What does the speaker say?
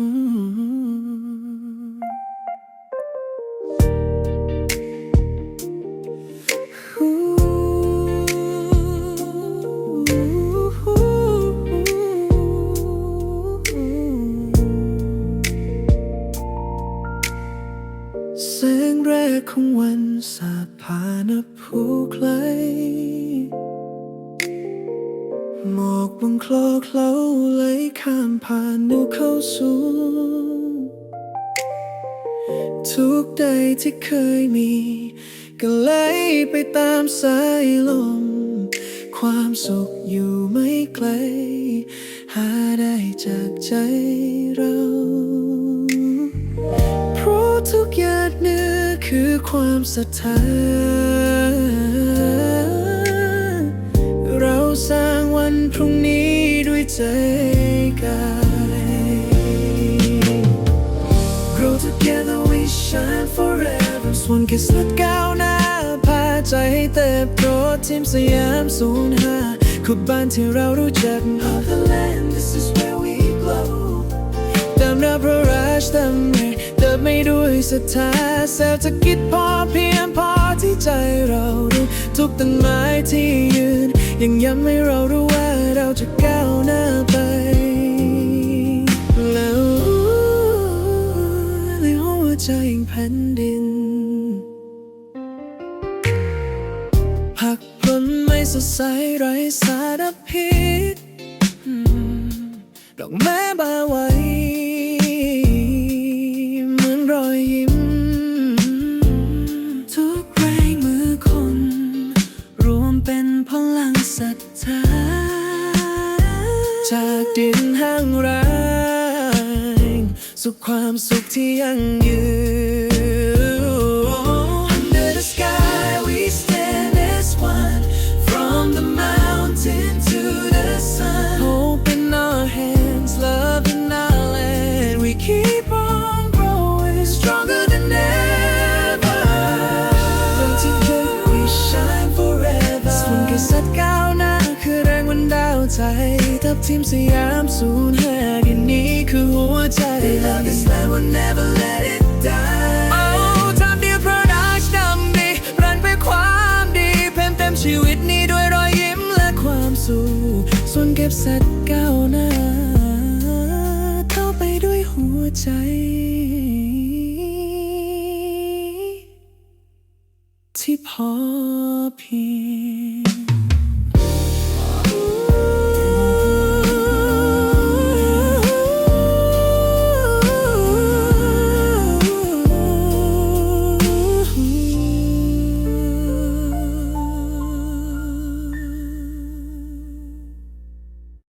แสงแรกของวันสาดผ่านภูไกล กบนคลอเคล้าไหลข้ามผ่านหนิ้วเข้าสู่ ทุกใดที่เคยมี ก็ไหลไปตามสายลม ความสุขอยู่ไม่ไกล หาได้จากใจเรา เพราะทุกหยาดเนื้อคือความศรัทธา ใจกาย Grow together we shine forever ส่วนแค่สักก้าวหน้าพาใจให้เติบโตทีมสยามศูนย์ห้าคือบ้านที่เรารู้จัก Of the land this is where we glow ตามรับพระราชดำริเติบไม่ด้วยศรัทธาเศรษฐกิจพอเพียงพอที่ใจเรารู้ทุกต้นไม้ที่ยืนยังย้ำให้เรารู้ หัวใจแห่งแผ่นดินผักผลไม่สดใสไร้สารพิษดอกไม้บาไวเหมือนรอยยิ้ม ทุกแรงมือคน รวมเป็นพลังศรัทธาจากดินห้ สู่ความสุขที่ยั่งยืน ทีมสยามศูนย์ห่งนี้คือหัวใจ They love this land will never let it die ทำดีเพราะรักดำดีรันไปความดีเพิ่มเต็มชีวิตนี้ด้วยรอยยิ้มและความสุขส่วนเก็บสัตว์ก้าวหน้าเข้าไปด้วยหัวใจที่พอเพียง